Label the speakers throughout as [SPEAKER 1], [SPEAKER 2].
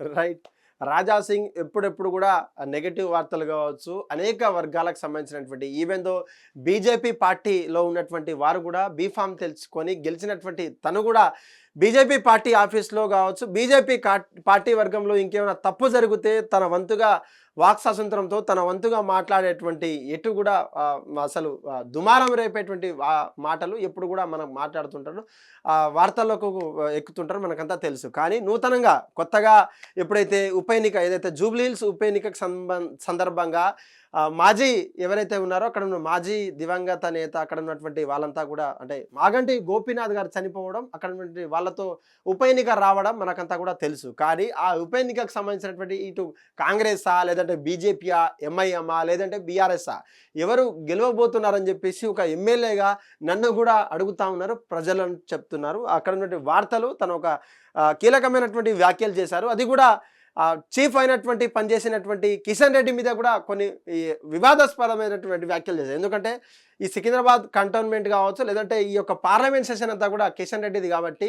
[SPEAKER 1] Right. Raja Singh ఎప్పుడెప్పుడు కూడా negative వార్తలు కావచ్చు అనేక వర్గాలకు సంబంధించినటువంటి ఈవెన్ దో బీజేపీ పార్టీలో ఉన్నటువంటి వారు కూడా బీఫామ్ తెలుసుకొని గెలిచినటువంటి తను కూడా బీజేపీ పార్టీ ఆఫీస్లో కావచ్చు బీజేపీ పార్టీ వర్గంలో ఇంకేమైనా తప్పు జరిగితే తన వంతుగా వాక్ స్వాతంత్రంతో తన వంతుగా మాట్లాడేటువంటి ఎటు కూడా అసలు దుమారం రేపేటువంటి మాటలు ఎప్పుడు కూడా మనం మాట్లాడుతుంటారు. ఆ, వార్తల్లోకి ఎక్కుతుంటారు మనకంతా తెలుసు. కానీ నూతనంగా కొత్తగా ఎప్పుడైతే ఉప ఎన్నిక ఏదైతే జూబ్లీహిల్స్ ఉప ఎన్నికకు సందర్భంగా మాజీ ఎవరైతే ఉన్నారో అక్కడ ఉన్న మాజీ దివంగత నేత అక్కడ ఉన్నటువంటి వాళ్ళంతా కూడా అంటే మాగంటి గోపీనాథ్ గారు చనిపోవడం అక్కడ ఉన్నటువంటి వాళ్ళతో ఉప ఎన్నిక రావడం మనకంతా కూడా తెలుసు. కానీ ఆ ఉప ఎన్నికకు సంబంధించినటువంటి ఇటు కాంగ్రెసా లేదంటే బీజేపీయా ఎంఐఎమ్మా లేదంటే బీఆర్ఎస్ఆ ఎవరు గెలవబోతున్నారని చెప్పేసి ఒక ఎమ్మెల్యేగా నన్ను కూడా అడుగుతా ఉన్నారు ప్రజలను చెప్తున్నారు. అక్కడ ఉన్నటువంటి వార్తలు తను ఒక కీలకమైనటువంటి వ్యాఖ్యలు చేశారు. అది కూడా చీఫ్ అయినటువంటి పనిచేసినటువంటి కిషన్ రెడ్డి మీద కూడా కొన్ని వివాదాస్పదమైనటువంటి వ్యాఖ్యలు చేశారు. ఎందుకంటే ఈ సికింద్రాబాద్ కంటోన్మెంట్ కావచ్చు లేదంటే ఈ యొక్క పార్లమెంట్ సెషన్ అంతా కూడా కిషన్ రెడ్డిది కాబట్టి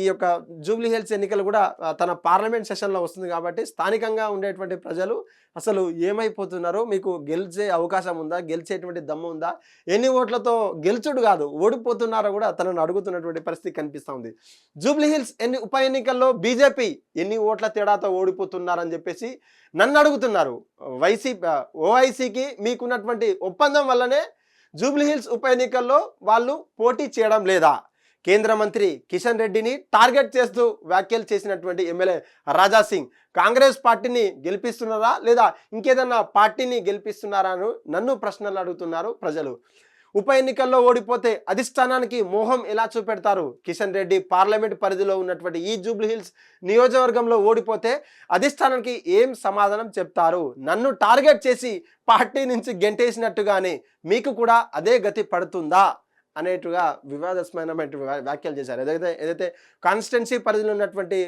[SPEAKER 1] ఈ యొక్క జూబ్లీ హిల్స్ ఎన్నికలు కూడా తన పార్లమెంట్ సెషన్లో వస్తుంది కాబట్టి స్థానికంగా ఉండేటువంటి ప్రజలు అసలు ఏమైపోతున్నారో? మీకు గెలిచే అవకాశం ఉందా? గెలిచేటువంటి దమ్ము ఉందా? ఎన్ని ఓట్లతో గెలుచుడు కాదు ఓడిపోతున్నారో కూడా తనను అడుగుతున్నటువంటి పరిస్థితి కనిపిస్తూ ఉంది. జూబ్లీ హిల్స్ ఎన్ని ఉప ఎన్నికల్లో బీజేపీ ఎన్ని ఓట్ల తేడాతో ఓడిపోతున్నారని చెప్పేసి నన్ను అడుగుతున్నారు. వైసీపీ ఓఐసీకి మీకున్నటువంటి ఒప్పందం వల్లనే జూబ్లీ హిల్స్ ఉప ఎన్నికల్లో వాళ్ళు పోటీ చేయడం లేదా? కేంద్ర మంత్రి కిషన్ రెడ్డిని టార్గెట్ చేస్తూ వ్యాఖ్యలు చేసినటువంటి ఎమ్మెల్యే రాజా సింగ్. కాంగ్రెస్ పార్టీని గెలిపిస్తున్నారా లేదా ఇంకేదన్నా పార్టీని గెలిపిస్తున్నారా అని నన్ను ప్రశ్నలు అడుగుతున్నారు ప్రజలు. ఉప ఎన్నికల్లో ఓడిపోతే అధిష్టానానికి మోహం ఎలా చూపెడతారు? కిషన్ రెడ్డి పార్లమెంట్ పరిధిలో ఉన్నటువంటి ఈ జూబ్లీహిల్స్ నియోజకవర్గంలో ఓడిపోతే అధిష్టానానికి ఏం సమాధానం చెప్తారు? నన్ను టార్గెట్ చేసి పార్టీ నుంచి గెంటేసినట్టుగానే మీకు కూడా అదే గతి పడుతుందా? అనేటుగా వివాదాస్పదమైన వ్యాఖ్యలు చేశారు. ఏదైతే ఏదైతే కాన్స్టిట్యున్సీ పరిధిలో ఉన్నటువంటి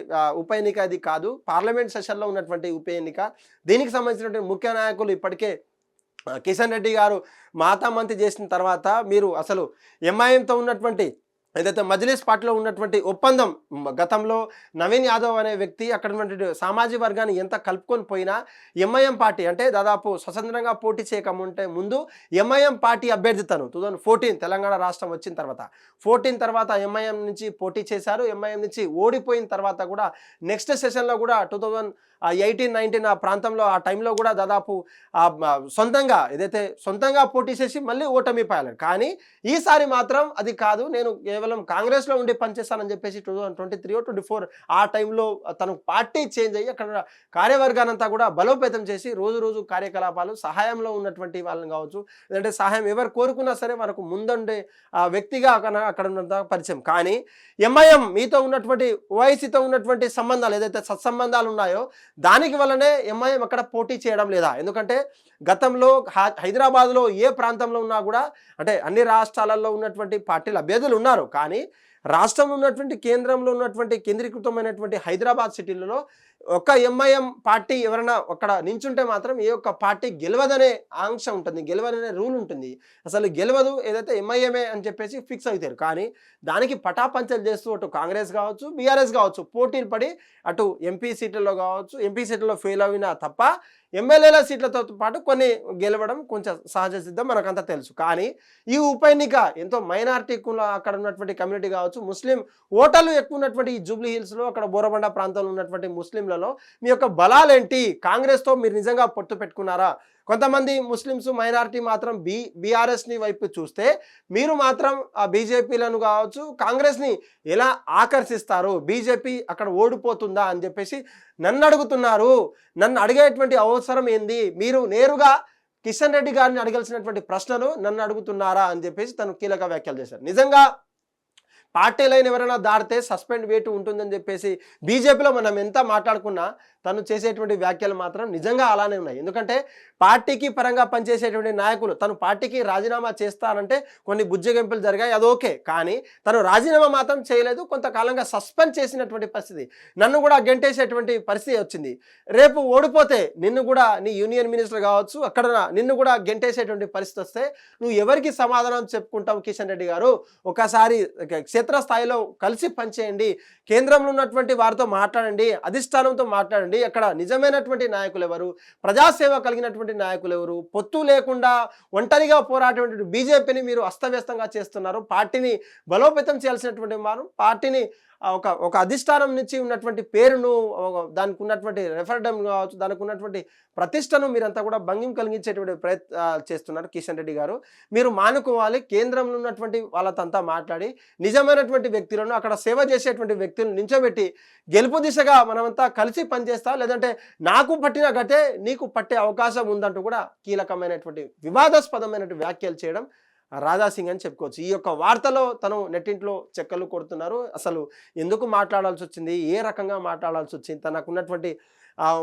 [SPEAKER 1] ఉప ఎన్నిక అది కాదు పార్లమెంట్ సెషన్లో ఉన్నటువంటి ఉప ఎన్నిక దీనికి సంబంధించినటువంటి ముఖ్య నాయకులు ఇప్పటికే కిషన్ రెడ్డి గారు మాతామంతి చేసిన తర్వాత మీరు అసలు ఎంఐఎంతో ఉన్నటువంటి ఏదైతే మజ్లిస్ పార్టీలో ఉన్నటువంటి ఒప్పందం గతంలో నవీన్ యాదవ్ అనే వ్యక్తి అక్కడ ఉన్నటువంటి సామాజిక వర్గాన్ని ఎంత కలుపుకొని పోయినా ఎంఐఎం పార్టీ అంటే దాదాపు స్వతంత్రంగా పోటీ చేయకముంటే ముందు ఎంఐఎం పార్టీ అభ్యర్థి తను. టూ థౌజండ్ ఫోర్టీన్ తెలంగాణ రాష్ట్రం వచ్చిన తర్వాత. ఫోర్టీన్ తర్వాత ఎంఐఎం నుంచి పోటీ చేశారు. ఎంఐఎం నుంచి ఓడిపోయిన తర్వాత కూడా నెక్స్ట్ సెషన్లో కూడా టూ థౌజండ్ ఎయిటీన్ నైన్టీన్ ఆ ప్రాంతంలో ఆ టైంలో కూడా దాదాపు సొంతంగా ఏదైతే సొంతంగా పోటీ చేసి మళ్ళీ ఓటమి పాయాలి కానీ ఈసారి మాత్రం అది కాదు. నేను కేవలం కాంగ్రెస్లో ఉండి పనిచేస్తానని చెప్పేసి two thousand twenty three twenty four ఆ టైంలో తను పార్టీ చేంజ్ అయ్యి అక్కడ కార్యవర్గానంతా కూడా బలోపేతం చేసి రోజు రోజు కార్యకలాపాలు సహాయంలో ఉన్నటువంటి వాళ్ళని కావచ్చు లేదంటే సహాయం ఎవరు కోరుకున్నా సరే మనకు ముందుండే ఆ వ్యక్తిగా అక్కడ అక్కడ ఉన్నంత పరిచయం. కానీ ఎంఐఎం మీతో ఉన్నటువంటి ఓఐసీతో ఉన్నటువంటి సంబంధాలు ఏదైతే సత్సంబంధాలు ఉన్నాయో దానికి వల్లనే ఎంఐఎం అక్కడ పోటీ చేయడం లేదా? ఎందుకంటే గతంలో హైదరాబాద్లో ఏ ప్రాంతంలో ఉన్నా కూడా అంటే అన్ని రాష్ట్రాలలో ఉన్నటువంటి పార్టీల అభ్యర్థులు ఉన్నారు. కానీ రాష్ట్రంలో ఉన్నటువంటి కేంద్రంలో ఉన్నటువంటి కేంద్రీకృతమైనటువంటి హైదరాబాద్ సిటీలలో ఒక ఎంఐఎం పార్టీ ఎవరైనా అక్కడ నించుంటే మాత్రం ఏ ఒక్క పార్టీ గెలవదనే ఆంక్ష ఉంటుంది గెలవదనే రూల్ ఉంటుంది. అసలు గెలవదు ఏదైతే ఎంఐఎంఏ అని చెప్పేసి ఫిక్స్ అవుతారు. కానీ దానికి పటాపంచలు చేస్తూ అటు కాంగ్రెస్ కావచ్చు బీఆర్ఎస్ కావచ్చు పోటీలు పడి అటు ఎంపీ సీట్లలో కావచ్చు ఎంపీ సీట్లలో ఫెయిల్ అయినా తప్ప ఎమ్మెల్యేల సీట్లతో పాటు కొన్ని గెలవడం కొంచెం సహజ సిద్ధం మనకంతా తెలుసు. కానీ ఈ ఉప ఎన్నిక ఎంతో మైనార్టీ కుల అక్కడ ఉన్నటువంటి కమ్యూనిటీ కావచ్చు ముస్లిం ఓటర్లు ఎక్కువ ఉన్నటువంటి ఈ జూబ్లీ హిల్స్లో అక్కడ బోరబండ ప్రాంతంలో ఉన్నటువంటి ముస్లింలలో మీ యొక్క బలాలేంటి? కాంగ్రెస్తో మీరు నిజంగా పొత్తు పెట్టుకున్నారా? కొంతమంది ముస్లిమ్స్ మైనారిటీ మాత్రం బీ బీఆర్ఎస్ని వైపు చూస్తే మీరు మాత్రం ఆ బీజేపీలను కావచ్చు కాంగ్రెస్ని ఎలా ఆకర్షిస్తారు? బీజేపీ అక్కడ ఓడిపోతుందా అని చెప్పేసి నన్ను అడుగుతున్నారు. నన్ను అడిగేటువంటి అవసరం ఏంది? మీరు నేరుగా కిషన్ రెడ్డి గారిని అడగాల్సినటువంటి ప్రశ్నలు నన్ను అడుగుతున్నారా అని చెప్పేసి తను కీలక వ్యాఖ్యలు చేశారు. నిజంగా పార్టీ లైన్ ఎవరైనా దాడితే సస్పెండ్ వేటు ఉంటుందని చెప్పేసి బీజేపీలో మనం ఎంత మాట్లాడుకున్నా తను చేసేటువంటి వ్యాఖ్యలు మాత్రం నిజంగా అలానే ఉన్నాయి. ఎందుకంటే పార్టీకి పరంగా పనిచేసేటువంటి నాయకులు తను పార్టీకి రాజీనామా చేస్తానంటే కొన్ని బుజ్జగింపులు జరిగాయి అది ఓకే. కానీ తను రాజీనామా మాత్రం చేయలేదు కొంతకాలంగా సస్పెండ్ చేసినటువంటి పరిస్థితి. నన్ను కూడా గెంటేసేటువంటి పరిస్థితి వచ్చింది. రేపు ఓడిపోతే నిన్ను కూడా నీ యూనియన్ మినిస్టర్ కావచ్చు అక్కడ నిన్ను కూడా గెంటేసేటువంటి పరిస్థితి వస్తే నువ్వు ఎవరికి సమాధానం చెప్పుకుంటావు కిషన్ రెడ్డి గారు? ఒకసారి క్షేత్రస్థాయిలో కలిసి పనిచేయండి. కేంద్రంలో ఉన్నటువంటి వారితో మాట్లాడండి. అధిష్టానంతో మాట్లాడండి. అక్కడ నిజమైనటువంటి నాయకులు ఎవరు ప్రజాసేవ కలిగినటువంటి నాయకులు ఎవరు పొత్తు లేకుండా ఒంటరిగా పోరాటటువంటి బీజేపీని మీరు అస్తవ్యస్తంగా చేస్తున్నారు. పార్టీని బలోపేతం చేయాల్సినటువంటి వారు పార్టీని ఒక ఒక అధిష్టానం నుంచి ఉన్నటువంటి పేరును దానికి ఉన్నటువంటి రెఫరెండం కావచ్చు దానికి ఉన్నటువంటి ప్రతిష్టను మీరంతా కూడా భంగం కలిగించేటువంటి ప్రయత్ చేస్తున్నారు కిషన్ రెడ్డి గారు. మీరు మానుకోవాలి కేంద్రంలో ఉన్నటువంటి వాళ్ళతో మాట్లాడి నిజమైనటువంటి వ్యక్తులను అక్కడ సేవ చేసేటువంటి వ్యక్తులను నించోబెట్టి గెలుపు దిశగా మనమంతా కలిసి పనిచేస్తా లేదంటే నాకు పట్టిన గతే నీకు పట్టే అవకాశం ఉందంటూ కూడా కీలకమైనటువంటి వివాదాస్పదమైనటువంటి వ్యాఖ్యలు చేయడం రాధా సింగ్ అని చెప్పుకోవచ్చు. ఈ యొక్క వార్తలో తను నెట్టింట్లో చెక్కలు కొడుతున్నారు. అసలు ఎందుకు మాట్లాడాల్సి వచ్చింది? ఏ రకంగా మాట్లాడాల్సి వచ్చింది? తనకున్నటువంటి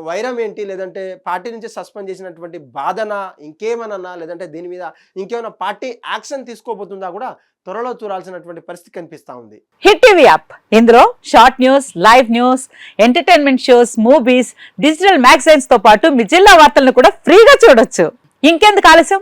[SPEAKER 1] వైరం ఏంటి? లేదంటే పార్టీ నుంచి సస్పెండ్ చేసినటువంటి బాధన? ఇంకేమనన్నా? లేదంటే దీని మీద ఇంకేమైనా పార్టీ యాక్షన్ తీసుకోబోతుందా కూడా త్వరలో చూడాల్సినటువంటి పరిస్థితి కనిపిస్తా ఉంది.
[SPEAKER 2] Hit TV app. ఇందులో short news live news entertainment shows movies digital మ్యాగజైన్స్తో పాటు మీ జిల్లా వార్తలను కూడా ఫ్రీగా చూడొచ్చు. ఇంకెందుకు ఆలస్యం?